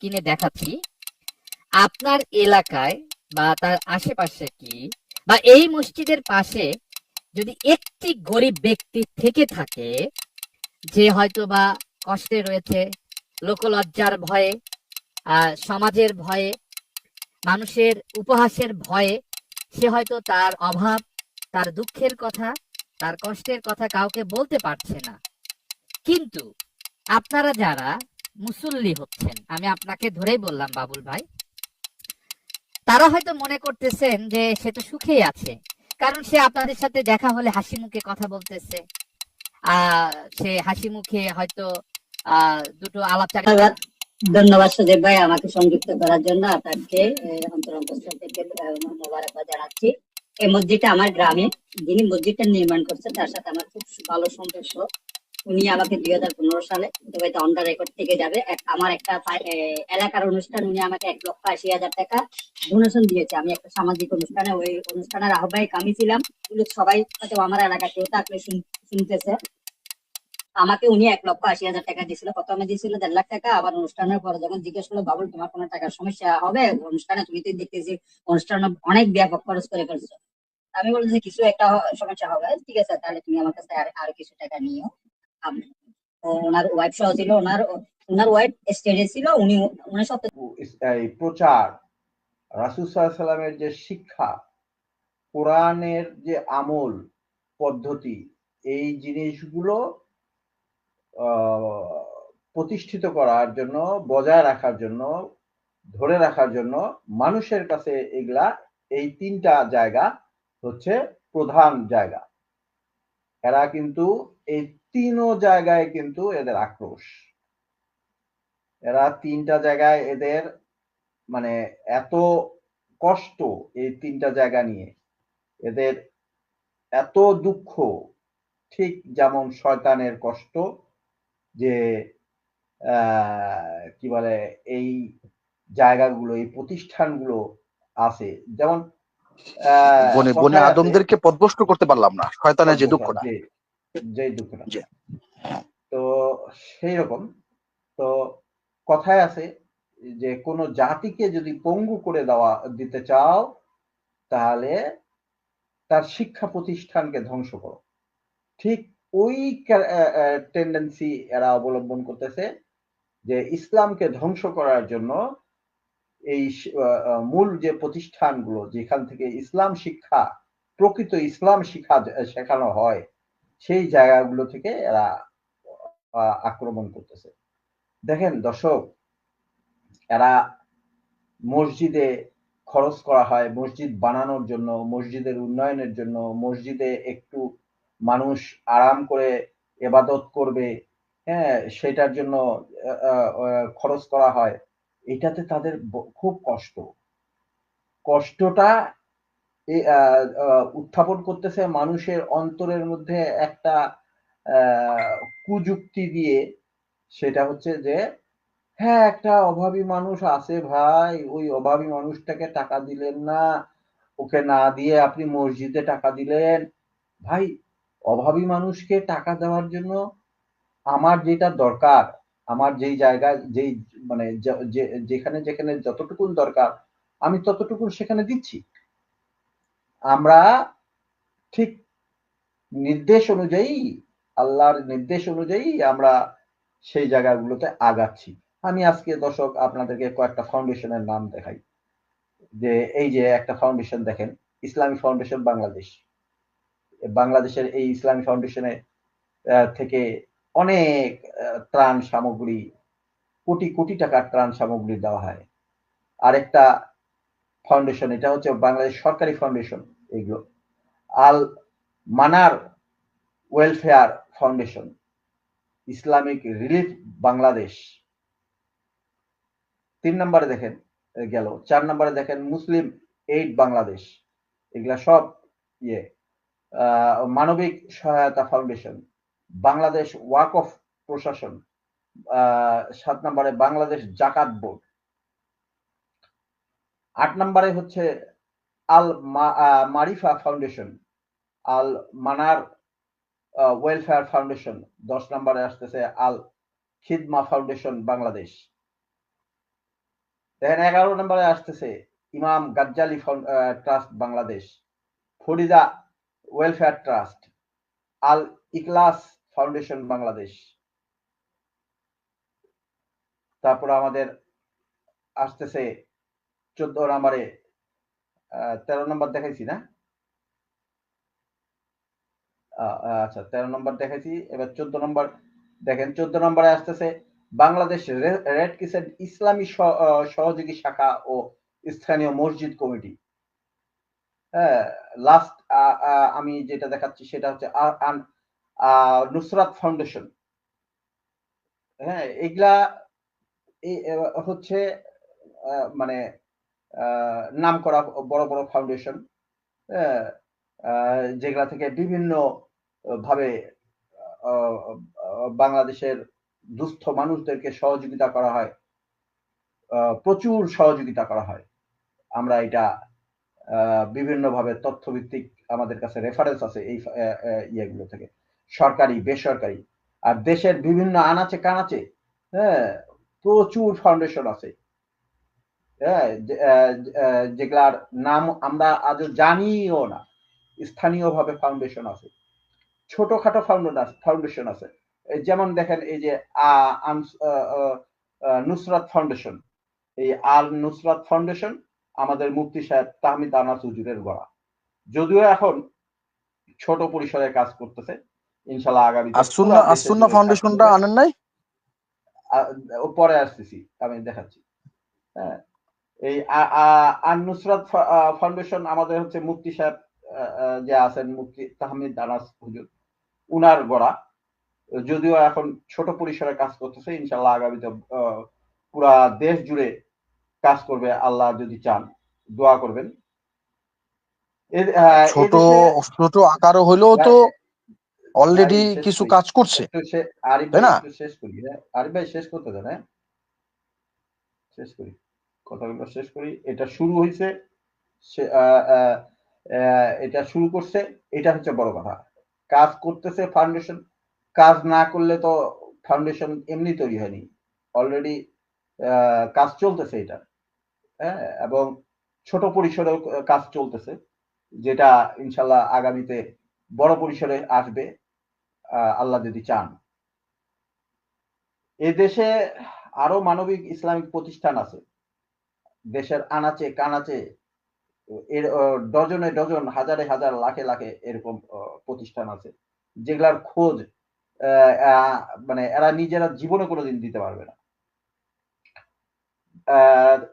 স্ক্রিনে দেখাচ্ছি। আপনার এলাকায় বা তার আশেপাশে কি বা এই মসজিদের পাশে যদি একটি গরিব ব্যক্তি থেকে থাকে, যে হয়তো বা কষ্টে রয়েছে, লোকলজ্জার ভয়ে সমাজের ভয়ে, মানুষের উপহাসের ভয়ে, সে হয়তো তার অভাব, তার দুঃখের কথা, তার কষ্টের কথা কাউকে বলতে পারছে না। কিন্তু আপনারা যারা মুসল্লি হচ্ছেন। আমি আপনাকে ধরেই বললাম, বাবুল ভাই। তারা হয়তো মনে করতেছেন যে সে তো সুখেই আছে, কারণ সে আপনাদের সাথে দেখা হলে হাসি মুখে কথা বলতেছে। সে হাসি মুখে হয়তো দুটো আলাপচারি ধন্যবাদ। সুদেব ভাই আমাকে সংযুক্ত করার জন্য আপনাকে অন্তর অন্তঃস্থল থেকে জানাচ্ছি। এই মসজিদটা আমার গ্রামে, যিনি মসজিদটা নির্মাণ করছেন, তার সাথে আমার খুব ভালো সম্পর্ক। উনি আমাকে দুই হাজার পনেরো সালে এটা অন্ডার রেকর্ড থেকে যাবে। আমার একটা এলাকার অনুষ্ঠান, উনি আমাকে এক লক্ষ আশি হাজার টাকা ডোনেশন দিয়েছে। আমি একটা সামাজিক অনুষ্ঠানে, ওই অনুষ্ঠানের আহ্বায়ক আমি ছিলাম। সবাই হয়তো আমার এলাকা কেউ থাকলে শুনতেছে। আমাকে উনি এক লক্ষ আশি হাজার টাকা দিয়েছিল। প্রথমে দিয়েছিল দেড় লাখ টাকা। আবার অনুষ্ঠানের পরে যখন জিজ্ঞেস করল, বাবুল, তোমার কোনো টাকার সমস্যা হবে? অনুষ্ঠানে তুমি তো দেখতেছি অনুষ্ঠানে অনেক ব্যাপক খরচ করে করছ আমি বলছি কিছু একটা সমস্যা হবে। ঠিক আছে, তাহলে তুমি আমার কাছে আর কিছু টাকা নিও। ওনার ওয়াইফ সহ ছিল, ওনার ওনার ওয়াইফ স্টেজে ছিল, উনি উনি সব এই প্রচার যে শিক্ষা, কোরআনের যে আমল পদ্ধতি, এই জিনিসগুলো প্রতিষ্ঠিত করার জন্য, বজায় রাখার জন্য, ধরে রাখার জন্য মানুষের কাছে এগুলা, এই তিনটা জায়গা হচ্ছে প্রধান জায়গা। এরা কিন্তু এই তিনও জায়গায় কিন্তু এদের আক্রোশ। এরা তিনটা জায়গায় এদের মানে এত কষ্ট এই তিনটা জায়গা নিয়ে। এদের এত দুঃখ ঠিক যেমন শয়তানের কষ্ট যে আহ, কি বলে এই জায়গাগুলো এই প্রতিষ্ঠানগুলো আছে। যেমন আহ, বনে বনে আদমদেরকে পদভস্ত করতে পারলাম না শয়তানের যে দুঃখটা। যে যে দুঃখটা তো সেই রকম। তো কথায় আছে যে কোনো জাতিকে যদি পঙ্গু করে দেওয়া দিতে চাও তাহলে তার শিক্ষা প্রতিষ্ঠানকে ধ্বংস করো। ঠিক ওই টেন্ডেন্সি এরা অবলম্বন করতেছে যে ইসলামকে ধ্বংস করার জন্য এই মূল যে প্রতিষ্ঠানগুলো যেখান থেকে ইসলাম শিক্ষা প্রকৃত ইসলাম শিক্ষা শেখানো হয় সেই জায়গাগুলো থেকে এরা আক্রমণ করতেছে। দেখেন দর্শক, এরা মসজিদে খরচ করা হয়, মসজিদ বানানোর জন্য, মসজিদের উন্নয়নের জন্য, মসজিদে একটু মানুষ আরাম করে এবাদত করবে হ্যাঁ সেটার জন্য খরচ করা হয়। এটাতে তাদের খুব কষ্ট। কষ্টটা আহ, উত্থাপন করতেছে মানুষের অন্তরের মধ্যে একটা কুযুক্তি দিয়ে। সেটা হচ্ছে যে হ্যাঁ একটা অভাবী মানুষ আছে ভাই ওই অভাবী মানুষটাকে টাকা দিলেন না ওকে না দিয়ে আপনি মসজিদে টাকা দিলেন। ভাই অভাবী মানুষকে টাকা দেওয়ার জন্য আমার যেটা দরকার আমার যেই জায়গায় যেই মানে যেখানে যেখানে যতটুকুন দরকার আমি ততটুকুন সেখানে দিচ্ছি। আমরা ঠিক নির্দেশ অনুযায়ী, আল্লাহর নির্দেশ অনুযায়ী আমরা সেই জায়গাগুলোতে আগাচ্ছি। আমি আজকে দর্শক আপনাদেরকে কয়েকটা ফাউন্ডেশনের নাম দেখাই। যে এই যে একটা ফাউন্ডেশন দেখেন, ইসলামী ফাউন্ডেশন বাংলাদেশ। বাংলাদেশের এই ইসলামী ফাউন্ডেশনে থেকে অনেক ত্রাণ সামগ্রী, কোটি কোটি টাকার ত্রাণ সামগ্রী দেওয়া হয়। আরেকটা ফাউন্ডেশন এটা হচ্ছে বাংলাদেশ সরকারি ফাউন্ডেশন এগুলো। Al Manar welfare foundation, Islamic relief Bangladesh. তিন নম্বরে দেখেন গেল। চার নম্বরে দেখেন, মুসলিম এইড বাংলাদেশ। এগুলা সব ইয়ে মানবিক সহায়তা ফাউন্ডেশন। বাংলাদেশ ওয়াক অফ প্রশাসন সাত নম্বরে বাংলাদেশ জাকাত বোর্ড। আট নম্বরে হচ্ছে আল মারিফা ফাউন্ডেশন, আল মানার ওয়েলফেয়ার ফাউন্ডেশন, দশ নম্বরে আসতেছে আল খিদমা ফাউন্ডেশন, বাংলাদেশ। দেখেন এগারো নম্বরে আসতেছে Imam Ghazali trust, Bangladesh. Farida welfare trust, Al Ikhlas foundation, Bangladesh. তারপর আমাদের আসতেছে চোদ্দ নম্বরে তেরো নম্বর দেখাইছি না? আচ্ছা তেরো নম্বর দেখাইছি। এবার চোদ্দ নম্বর দেখেন, চোদ্দ নম্বরে আসতেছে বাংলাদেশ রেড ক্রিসেন্ট ইসলামী সহযোগী শাখা ও স্থানীয় মসজিদ কমিটি। হ্যাঁ লাস্ট আমি যেটা দেখাচ্ছি সেটা হচ্ছে নুসরাত ফাউন্ডেশন। হ্যাঁ এগুলা হচ্ছে মানে নাম করা বড় বড় ফাউন্ডেশন হ্যাঁ, যেগুলা থেকে বিভিন্ন ভাবে বাংলাদেশের দুস্থ মানুষদেরকে সহযোগিতা করা হয় প্রচুর সহযোগিতা করা হয়। আমরা এটা বিভিন্ন ভাবে তথ্য ভিত্তিক আমাদের কাছে রেফারেন্স আছে এই ইয়েগুলো থেকে। সরকারি বেসরকারি আর দেশের বিভিন্ন আনাচে কানাচে হ্যাঁ প্রচুর ফাউন্ডেশন আছে। যেগুলার নাম আমরা আজও জানিও না। স্থানীয়ভাবে ফাউন্ডেশন আছে। ছোটখাটো ফাউন্ডেশন আছে যেমন দেখেন এই যে নুসরাত ফাউন্ডেশন এই আল নুসরাত ফাউন্ডেশন আমাদের মুফতি সাহেব তাহমিদ আনাস উজুরের গড়া। যদিও এখন ছোট পরিসরে কাজ করতেছে ইনশাল্লাহ আগামী আসুন্না ফাউন্ডেশনটা আনেন নাই? পরে আসতেছি আমি দেখাচ্ছি। হ্যাঁ এই আ- আ- আন নুসরাত ফাউন্ডেশন আমাদের হচ্ছে মুফতি সাহেব যে আছেন মুফতি তাহমিদ আনাস হুজুর উনার গড়া। যদিও এখন ছোট পরিসরে কাজ করতেছে ইনশাল্লাহ আগামীতে পুরা দেশ জুড়ে কাজ করবে আল্লাহ যদি চান দোয়া করবেন। ছোট ছোট আকারও হলেও তো অলরেডি কিছু কাজ করছে। আরিফ ভাই শেষ করি হ্যাঁ আরিফ ভাই শেষ করতে দেন হ্যাঁ। শেষ করি। কথাগুলো শেষ করি। এটা শুরু হয়েছে এটা শুরু করছে, এটা হচ্ছে বড় কথা। কাজ করতেছে ফাউন্ডেশন কাজ না করলে তো ফাউন্ডেশন এমনি তৈরি হয়নি। অলরেডি কাজ চলতেছে এটা হ্যাঁ? এবং ছোট পরিসরেও কাজ চলতেছে, যেটা ইনশাল্লাহ আগামীতে বড় পরিসরে আসবে আল্লাহ যদি চান। এ দেশে আরও মানবিক ইসলামিক প্রতিষ্ঠান আছে। দেশের আনাচে, কানাচে, এর ডজনে ডজন, হাজারে হাজার, লাখে লাখে এরকম প্রতিষ্ঠান আছে। যেগুলার খোঁজ মানে এরা নিজেরা জীবনে কোনোদিন দিতে পারবে না।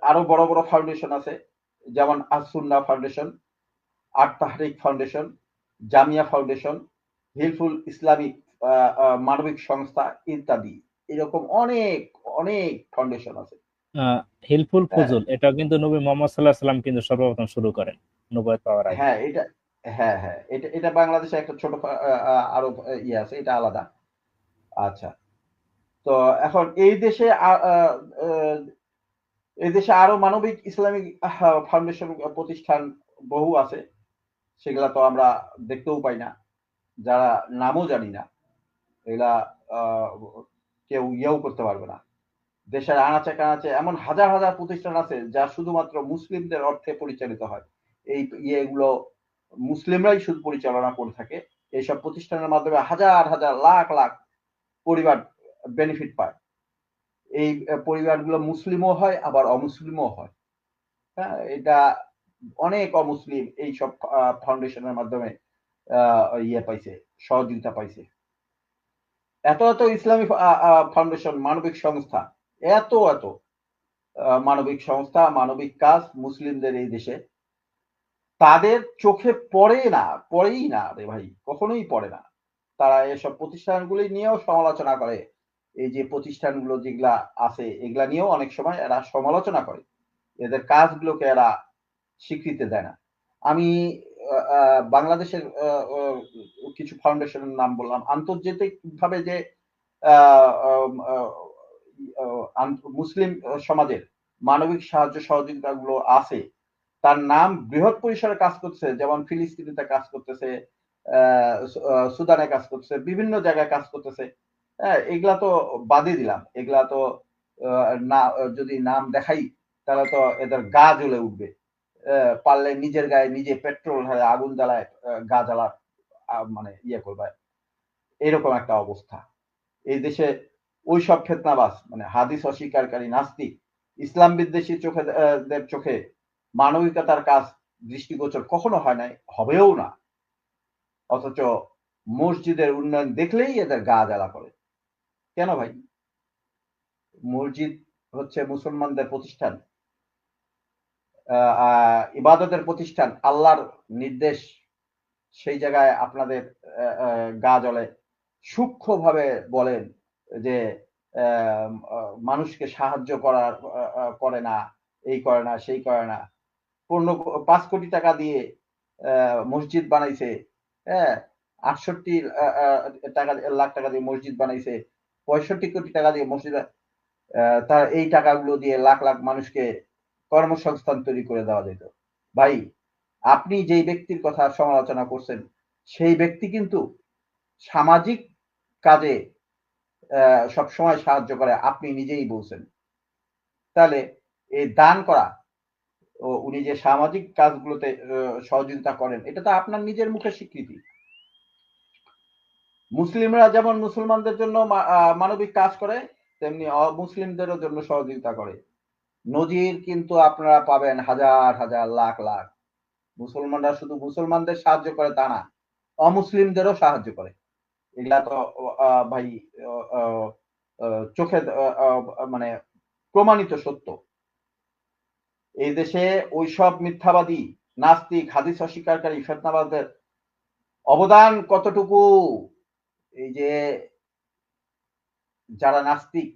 আরও বড় বড় ফাউন্ডেশন আছে, যেমন Assunnah foundation Tahrik foundation, Jamia foundation, Hilful Islamic মানবিক সংস্থা ইত্যাদি। এরকম অনেক অনেক ফাউন্ডেশন আছে। হেল্পফুল ফজল এটা কিন্তু নবী মোহাম্মদ সাল্লাহ সাল্লাম কিন্তু সর্বপ্রথম শুরু করেন নবুয়ত পাওয়ার আগে। হ্যাঁ এটা হ্যাঁ হ্যাঁ এটা এটা বাংলাদেশে একটা ছোট আরও ইয়ে আছে এটা আলাদা। আচ্ছা তো এখন এই দেশে এই দেশে আরও মানবিক ইসলামিক ফাউন্ডেশন প্রতিষ্ঠান বহু আছে সেগুলা তো আমরা দেখতেও পাই না যারা নামও জানি না এগুলা আহ, কেউ ইয়েও করতে পারবে না। দেশের আনাচে কানাচে এমন হাজার হাজার প্রতিষ্ঠান আছে যা শুধুমাত্র মুসলিমদের অর্থে পরিচালিত হয়। এই ইয়েগুলো মুসলিমরাই শুধু পরিচালনা করে থাকে। এইসব প্রতিষ্ঠানের মাধ্যমে হাজার হাজার লাখ লাখ পরিবার বেনিফিট পায়। এই পরিবারগুলো মুসলিমও হয়, আবার অমুসলিমও হয়। হ্যাঁ এটা অনেক অমুসলিম এই সব ফাউন্ডেশনের মাধ্যমে ইয়ে পাইছে, সহযোগিতা পাইছে। এত এত ইসলামী ফাউন্ডেশন মানবিক সংস্থা এত এত মানবিক সংস্থা, মানবিক কাজ মুসলিমদের এই দেশে। তাদের চোখে পড়ে না, পড়েই না রে ভাই, কখনোই পড়ে না। তারা এসব প্রতিষ্ঠানগুলি নিয়েও সমালোচনা করে। এই যে প্রতিষ্ঠানগুলো যেগুলা আছে, এগুলা নিয়েও অনেক সময় এরা সমালোচনা করে। এদের কাজগুলোকে এরা স্বীকৃতি দেয় না। আমি বাংলাদেশের কিছু ফাউন্ডেশনের নাম বললাম। আন্তর্জাতিক ভাবে যে মুসলিম সমাজের মানবিক সাহায্য সহযোগিতা গুলো আছে। তার নাম বৃহৎ পরিসরে কাজ করছে যেমন ফিলিস্তিনিতে কাজ করতেছে সুদানে কাজ করতেছে বিভিন্ন জায়গায় কাজ করতেছে। হ্যাঁ এগুলা তো বাদই দিলাম। এগুলা তো না যদি নাম দেখাই তাহলে তো এদের গা জ্বলে উঠবে। পারলে নিজের গায়ে নিজে পেট্রোল আগুন জ্বালায় গা জ্বালার আহ, মানে ইয়ে করবে। এরকম একটা অবস্থা। এই দেশে ওই সব ফেতনাবাস মানে হাদিস অস্বীকারী নাস্তিক, ইসলাম বিদ্বেষী চোখে চোখে মানবিকতার কাজ দৃষ্টিগোচর কখনো হয় নাই, হবেও না। অথচ মসজিদের উন্নয়ন দেখলেই এদের গা জ্বালা করে। কেন ভাই? মসজিদ হচ্ছে মুসলমানদের প্রতিষ্ঠান। ইবাদতের প্রতিষ্ঠান, আল্লাহর নির্দেশ। সেই জায়গায় আপনাদের গা জ্বলে। সূক্ষ্মভাবে বলেন যে মানুষকে সাহায্য করার করে না, এই করে না, সেই করে না। পূর্ণ পাঁচ কোটি টাকা দিয়ে মসজিদ বানাইছে হ্যাঁ? আটষট্টি টাকা লাখ টাকা দিয়ে মসজিদ বানাইছে, পঁয়ষট্টি কোটি টাকা দিয়ে মসজিদ তার এই টাকাগুলো দিয়ে লাখ লাখ মানুষকে কর্মসংস্থান তৈরি করে দেওয়া যেত। ভাই, আপনি যেই ব্যক্তির কথা সমালোচনা করছেন, সেই ব্যক্তি কিন্তু সামাজিক কাজে আহ, সবসময় সাহায্য করে। আপনি নিজেই বলছেন। তাহলে এই দান করা উনি যে সামাজিক কাজগুলোতে সহযোগিতা করেন এটা তো আপনার নিজের মুখে স্বীকৃতি। মুসলিমরা যেমন মুসলমানদের জন্য মানবিক কাজ করে তেমনি অমুসলিমদেরও জন্য সহযোগিতা করে। নজির কিন্তু আপনারা পাবেন হাজার হাজার লাখ লাখ। মুসলমানরা শুধু মুসলমানদের সাহায্য করে তা না অমুসলিমদেরও সাহায্য করে। এগুলা তো ভাই চোখে মানে প্রমাণিত সত্য। এই দেশে ওইসব মিথ্যাবাদী, নাস্তিক, হাদিস অস্বীকারী ফেতনাবাদের অবদান কতটুকু? এই যে যারা নাস্তিক,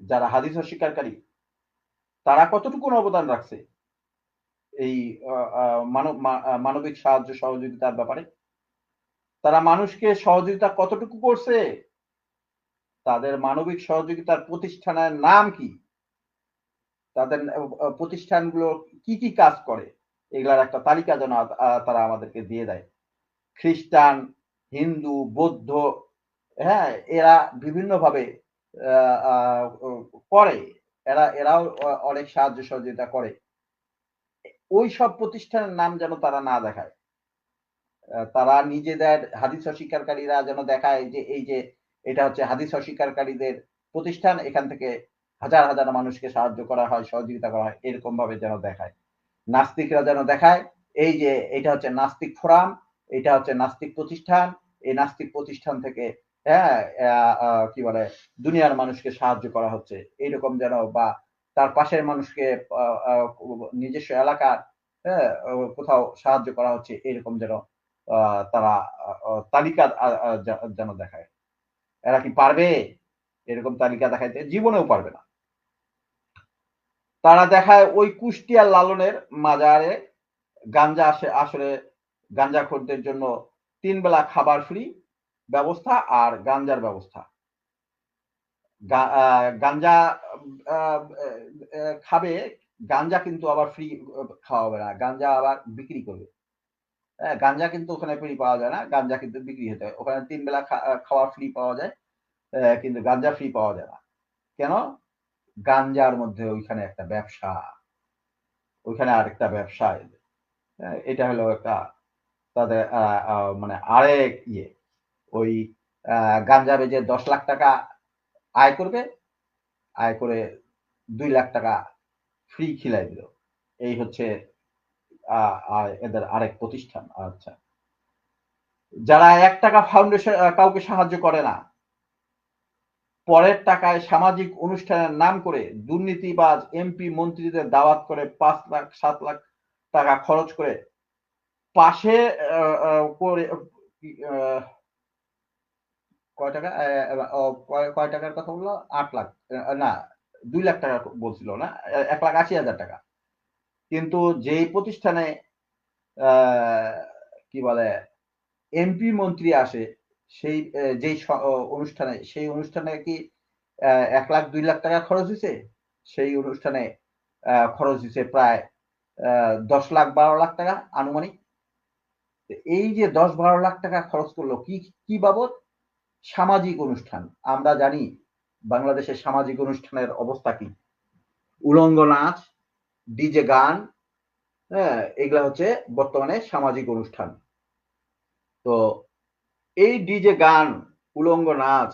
যারা হাদিস অস্বীকারী, তারা কতটুকু অবদান রাখছে? এই মানবিক সাহায্য সহযোগিতার ব্যাপারে? তারা মানুষকে সহযোগিতা কতটুকু করছে? তাদের মানবিক সহযোগিতার প্রতিষ্ঠানের নাম কি? তাদের প্রতিষ্ঠানগুলো কি কি কাজ করে? এগুলার একটা তালিকা যেন তারা আমাদেরকে দিয়ে দেয়। খ্রিস্টান, হিন্দু, বৌদ্ধ হ্যাঁ এরা বিভিন্নভাবে করে। এরা, এরাও অনেক সাহায্য সহযোগিতা করে। ওই সব প্রতিষ্ঠানের নাম যেন তারা না দেখায়। তারা নিজেদের হাদিস অস্বীকারীরা যেন দেখায় যে এই যে এটা হচ্ছে হাদিস অস্বীকারীদের প্রতিষ্ঠান, এখান থেকে হাজার হাজার মানুষকে সাহায্য করা হয়, সহযোগিতা করা হয় এরকম ভাবে যেন দেখায়। নাস্তিকরা যেন দেখায়, এই যে এটা হচ্ছে নাস্তিক ফোরাম, এটা হচ্ছে নাস্তিক প্রতিষ্ঠান, এই নাস্তিক প্রতিষ্ঠান থেকে হ্যাঁ কি বলে, দুনিয়ার মানুষকে সাহায্য করা হচ্ছে। এইরকম যেন বা তার পাশের মানুষকে নিজস্ব এলাকার হ্যাঁ কোথাও সাহায্য করা হচ্ছে, এরকম যেন তারা তালিকা যেন দেখায়। এরা কি পারবে? এরকম তালিকা দেখাইতে জীবনেও পারবে না। তারা দেখায় ওই কুষ্টিয়া লালনের মাজারে গাঞ্জা আসে আসলে গাঞ্জাখোরদের জন্য তিন বেলা খাবার ফ্রি ব্যবস্থা আর গাঞ্জার ব্যবস্থা। গাঞ্জা খাবে, গাঞ্জা কিন্তু আবার ফ্রি খাওয়াবে না। গাঞ্জা আবার বিক্রি করবে। গাঞ্জা কিন্তু ওখানে ফ্রি পাওয়া যায় না। গাঞ্জা কিন্তু বিক্রি হতে হয়। ওখানে তিন বেলা খাওয়া ফ্রি পাওয়া যায় কিন্তু গাঞ্জা ফ্রি পাওয়া যায় না। কেন? গাঞ্জার মধ্যে ওইখানে একটা ব্যবসা। ওইখানে আরেকটা ব্যবসা। হ্যাঁ, এটা হলো একটা তাদের মানে আরেক ইয়ে। ওই গাঞ্জা বেজে দশ লাখ টাকা আয় করবে আয় করে দুই লাখ টাকা ফ্রি খিলাই দিল। এই হচ্ছে এদের আরেক প্রতিষ্ঠান আচ্ছা। যারা এক টাকা ফাউন্ডেশন কাউকে সাহায্য করে না, পরের টাকায় সামাজিক অনুষ্ঠানের নাম করে দুর্নীতিবাজ এমপি মন্ত্রীদের দাওয়াত করে পাঁচ লাখ, সাত লাখ টাকা খরচ করে পাশে করে কয় টাকা? কয় টাকার কথা বলল? আট লাখ না, দুই লাখ টাকা বলছিল না এক লাখ আশি হাজার টাকা। কিন্তু যেই প্রতিষ্ঠানে কি বলে এমপি মন্ত্রী আসে, সেই যেই অনুষ্ঠানে, সেই অনুষ্ঠানে কি এক লাখ, দুই লাখ টাকা খরচ হয়েছে সেই অনুষ্ঠানে খরচ হয়েছে প্রায় দশ লাখ, বারো লাখ টাকা আনুমানিক। এই যে দশ, বারো লাখ টাকা খরচ করল, কি কি বাবদ? সামাজিক অনুষ্ঠান। আমরা জানি বাংলাদেশের সামাজিক অনুষ্ঠানের অবস্থা কি? উলঙ্গ নাচ ডিজে গান হ্যাঁ এগুলা হচ্ছে বর্তমানে সামাজিক অনুষ্ঠান। তো এই ডিজে গান, উলঙ্গ নাচ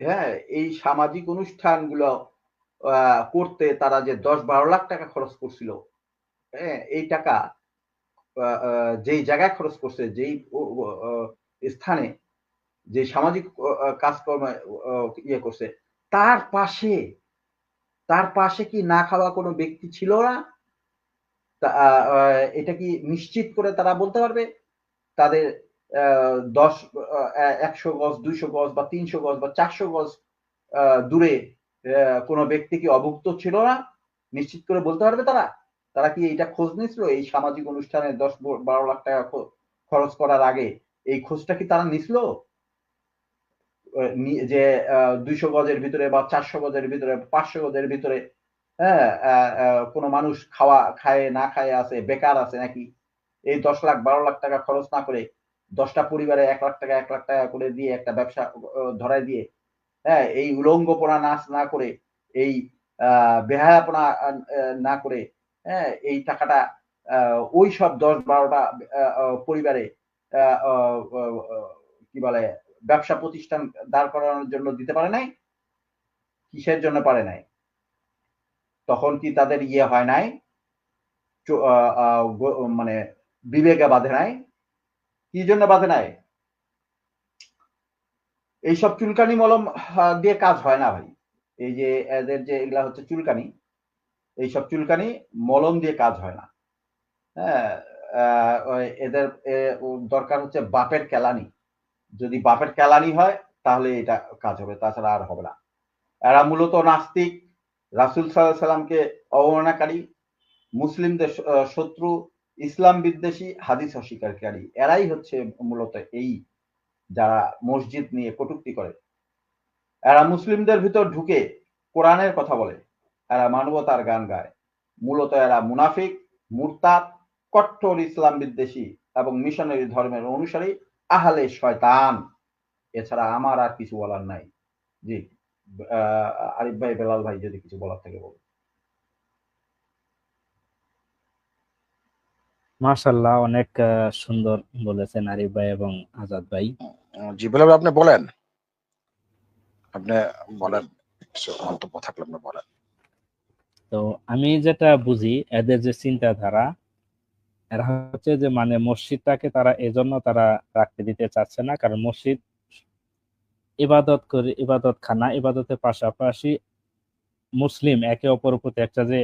হ্যাঁ এই সামাজিক অনুষ্ঠানগুলো করতে তারা যে দশ বারো লাখ টাকা খরচ করছিল হ্যাঁ এই টাকা যেই জায়গায় খরচ করছে, যেই স্থানে যে সামাজিক কাজকর্ম ইয়ে করছে, তার পাশে তার পাশে কি না খাওয়া কোনো ব্যক্তি ছিল না? এটা কি নিশ্চিত করে তারা বলতে পারবে? তাদের দশ একশো গজ, দুইশো গজ বা তিনশো গজ বা চারশো গজ দূরে কোনো ব্যক্তি কি অভুক্ত ছিল না? নিশ্চিত করে বলতে পারবে তারা? তারা কি এইটা খোঁজ নিছিল এই সামাজিক অনুষ্ঠানে দশ বারো লাখ টাকা খরচ করার আগে এই খোঁজটা কি তারা নিছিল? যে দুইশো গজের ভিতরে বা চারশো গজের ভিতরে, পাঁচশো গজের ভিতরে হ্যাঁ কোনো মানুষ খাওয়া, খায়, না খায় আছে, বেকার আছে নাকি? এই দশ লাখ, বারো লাখ টাকা খরচ না করে দশটা পরিবারে এক লাখ টাকা, এক লাখ টাকা করে দিয়ে একটা ব্যবসা ধরায় দিয়ে হ্যাঁ এই উলঙ্গপনা নাচ না করে, এই বেহায়াপনা না করে হ্যাঁ এই টাকাটা ওই সব দশ বারোটা পরিবারে কি বলে ব্যবসা প্রতিষ্ঠান দাঁড় করানোর জন্য দিতে পারে নাই? কিসের জন্য পারে নাই? তখন কি তাদের ইয়ে হয় নাই? মানে বিবেকে বাঁধে নাই? কি জন্য বাঁধে নাই? এইসব চুলকানি মলম দিয়ে কাজ হয় না ভাই। এই যে, এদের যে এগুলা হচ্ছে চুলকানি, এইসব চুলকানি মলম দিয়ে কাজ হয় না। হ্যাঁ এদের দরকার হচ্ছে বাপের কেলানি। যদি বাপের কেলানি হয়, তাহলে এটা কাজ হবে, তাছাড়া আর হবে না। এরা মূলত নাস্তিক। রাসুল সাল্লাহ সাল্লামকে অবমাননাকারী, মুসলিমদের শত্রু, ইসলাম বিদ্বেষী, হাদিস অস্বীকারী। এরাই হচ্ছে মূলত এই যারা মসজিদ নিয়ে কটুক্তি করে। এরা মুসলিমদের ভিতর ঢুকে কোরআনের কথা বলে। এরা মানবতার গান গায়। মূলত এরা মুনাফিক, মুরতাদ, কট্টর ইসলাম বিদ্বেষী এবং মিশনারি ধর্মের অনুসারী। আহলে শয়তান। এছাড়া আমার আর কিছু বলার নাই। জি আহ, আরিফ ভাই বেলাল ভাই যদি কিছু বলার থেকে বলুন। মাশাল্লাহ অনেক আহ, সুন্দর বলেছেন আরিফ ভাই এবং আজাদ ভাই। জি বলে আপনি বলেন। আপনি বলেন কিছু মন্তব্য থাকলে আপনি বলেন। তো আমি যেটা বুঝি এদের যে চিন্তাধারা এরা হচ্ছে যে মানে মসজিদটাকে তারা এজন্য তারা রাখতে দিতে চাচ্ছে না কারণ মসজিদ ইবাদত করে ইবাদত খানা ইবাদতের পাশাপাশি মুসলিম একে অপরের প্রতি একটা যে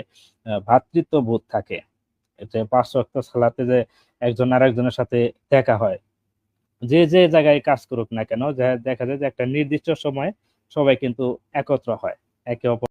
আহ, ভ্রাতৃত্ববোধ থাকে। যে পাঁচ ওয়াক্ত সালাতে যে একজন আর একজনের সাথে দেখা হয়। যে যে জায়গায় কাজ করুক না কেন দেখা যায় যে একটা নির্দিষ্ট সময় সবাই কিন্তু একত্র হয় একে অপর